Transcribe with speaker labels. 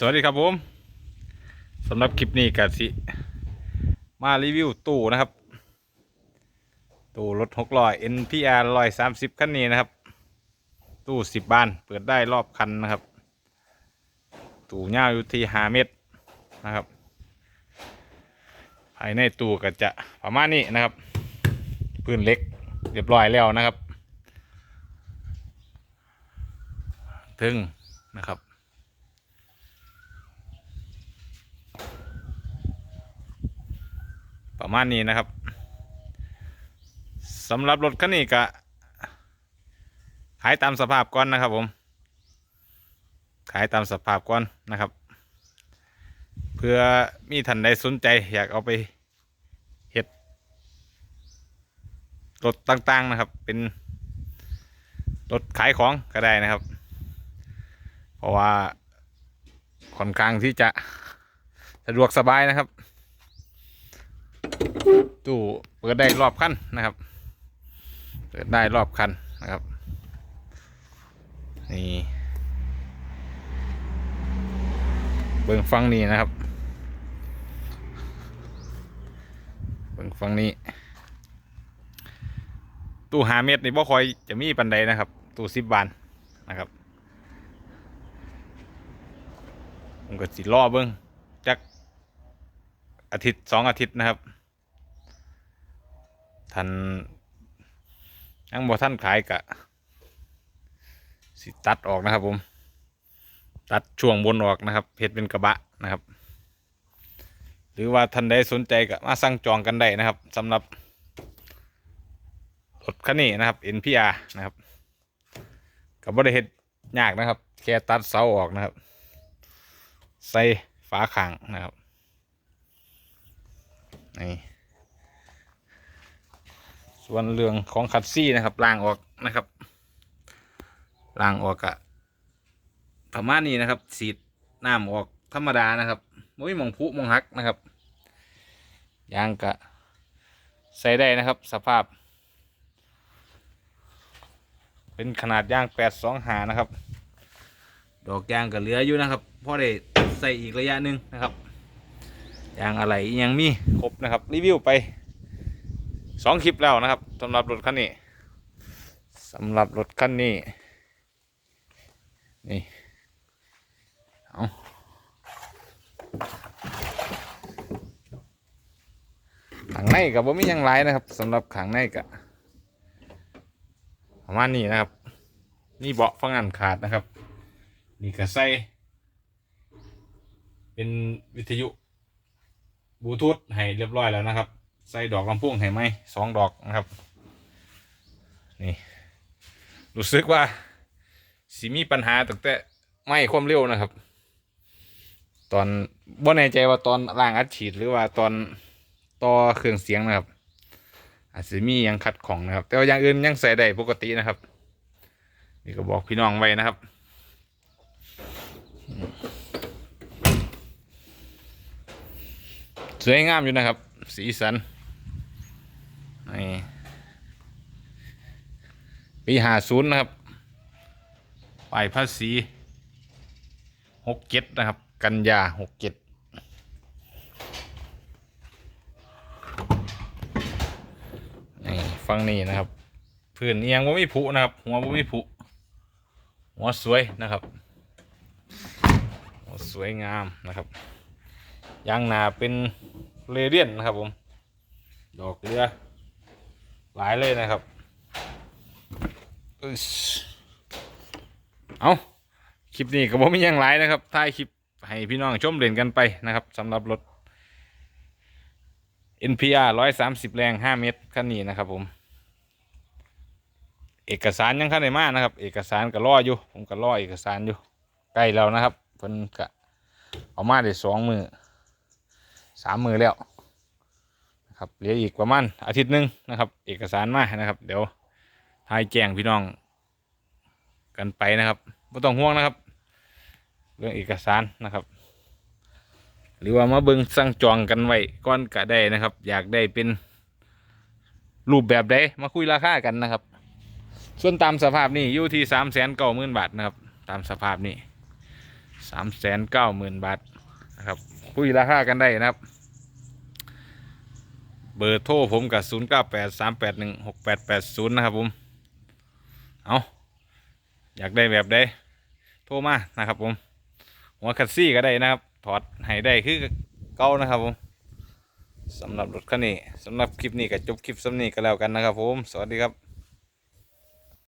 Speaker 1: สวัสดีครับผมสำหรับคลิปนี้กสิ มารีวิวตู้นะครับ ตู้รถหกล้อ NPR ร้อยสามสิบคันนี้นะครับ ตู้สิบบาน เปิดได้รอบคันนะครับ ตู้ยาวอยู่ที่ห้าเมตรนะครับ ภายในตู้ก็จะประมาณนี้นะครับ พื้นเล็กเรียบร้อยแล้วนะครับ ถึงนะครับ ประมาณนี้นะครับสำหรับรถคันนี้ก็ขายตามสภาพก่อนนะครับ ผม ขายตามสภาพก่อนนะครับ เพื่อมีท่านใดสนใจอยากเอาไปเฮ็ดรถต่างๆนะครับ เป็นรถขายของก็ได้นะครับ เพราะว่าค่อนข้างที่จะสะดวกสบายนะครับ ตู้เปิดได้รอบคันนะครับ เปิดได้รอบคันนะครับ นี่เบิ่งฟังนี้นะครับ เบิ่งฟังนี้ ตู้หาเมตรนี่บ่คอยจะมีปันใดนะครับ ตู้สิบบานนะครับผมก็สิรอเบิ่งจักอาทิตย์สองอาทิตย์นะครับ ท่านยังบ่ท่านขายกะสิตัดออกนะครับผม ตัดช่วงบนออกนะครับเพชรเป็นกระบะนะครับ หรือว่าท่านใดสนใจก็มาสั่งจองกันได้นะครับสำหรับรถคันนี้นะครับ NPR นะครับกับบริเหตุยากนะครับ แค่ตัดเสาออกนะครับ ใส่ฝาขังนะครับนี่ ส่วนเรื่องของคัดซี่นะครับล้างออกนะครับล้างออกกะประมาณนี้นะครับสีดน้ำออกธรรมดานะครับไม่มีหมองผุมองหักนะครับยางกะใส่ได้นะครับสภาพ เป็นขนาดยางแปดสองหานะครับ ดอกยางก็เหลืออยู่นะครับพราะได้ใส่อีกระยะหนึ่งนะครับยางอะไรยังมีครบนะครับรีวิวไป สองคลิปแล้วนะครับสำหรับรถคันนี้สำหรับรถคันนี้ นี่ เอาขังในกับว่ามียังไรนะครับสำหรับขังในกับประมาณนี้นะครับ นี่เบาะฟังอันขาดนะครับ นี่กระใส่เป็นวิทยุบลูทูธให้เรียบร้อยแล้วนะครับ ใส่ดอกลำโพงให้ไหมสองดอกนะครับ นี่ รู้สึกว่าสิมีปัญหาตั้งแต่ไม่ความเร็วนะครับ ตอนบ่แน่ใจว่าตอนล่างอัดฉีดหรือว่าตอนต่อเครื่องเสียงนะครับ อาจจะมียังขัดของนะครับ แต่ว่าอย่างอื่นยังใส่ได้ปกตินะครับ นี่ก็บอกพี่น้องไว้นะครับสวยงามอยู่นะครับ สีสัน ปีหาศูนย์นะครับป้ายภาษีหกเจ็ดนะครับ กันยาหกเจ็ดนี่ฟังนี่นะครับพื้นเอียงว่าไม่ผุนะครับ หัวว่าไม่ผุหัวสวยนะครับหัวสวยงามนะครับยางหนาเป็นเรเดียนนะครับผม ดอกเรือหลายเลยนะครับ เอาคลิปนี้ก็บ่มีหยังหลายนะครับท้ายคลิปให้พี่น้องชมเล่นกันไปนะครับสำหรับรถ NPR 130 แรง 5 เมตรคันนี้นะครับผม เอกสารยังคันได้มานะครับ เอกสารก็รออยู่ ผมก็รอเอกสารอยู่ใกล้แล้วนะครับเพิ่นก็เอามาได้สองมือสามมือแล้วนะครับเหลืออีกประมาณอาทิตย์หนึ่งนะครับ เอกสารมานะครับ เดี๋ยว ทายแจ้งพี่น้อง กันไปนะครับไม่ต้องห่วงนะครับ เรื่องเอกสารนะครับ หรือว่ามาเบิ่งสั่งจองกันไว้ก่อนก็ได้นะครับ อยากได้เป็นรูปแบบใดมาคุยราคากันนะครับ ส่วนตามสภาพนี่อยู่ที่สามแสนเก้าหมื่นบาทนะครับ ตามสภาพนี่สามแสนเก้าหมื่นบาทนะครับคุยราคากันได้นะครับ เบอร์โทรผมกับศูนย์เก้าแปดสามแปดหนึ่งหกแปดแปดศูนย์นะครับผม เอาอยากได้แบบใดโทรมานะครับผมหัวคัดซี่ก็ได้นะครับ ถอดให้ได้คือเก่านะครับผมสำหรับรถคันนี้สำหรับคลิปนี้ก็จบคลิปสำนี้ก็แล้วกันนะครับผม สวัสดีครับ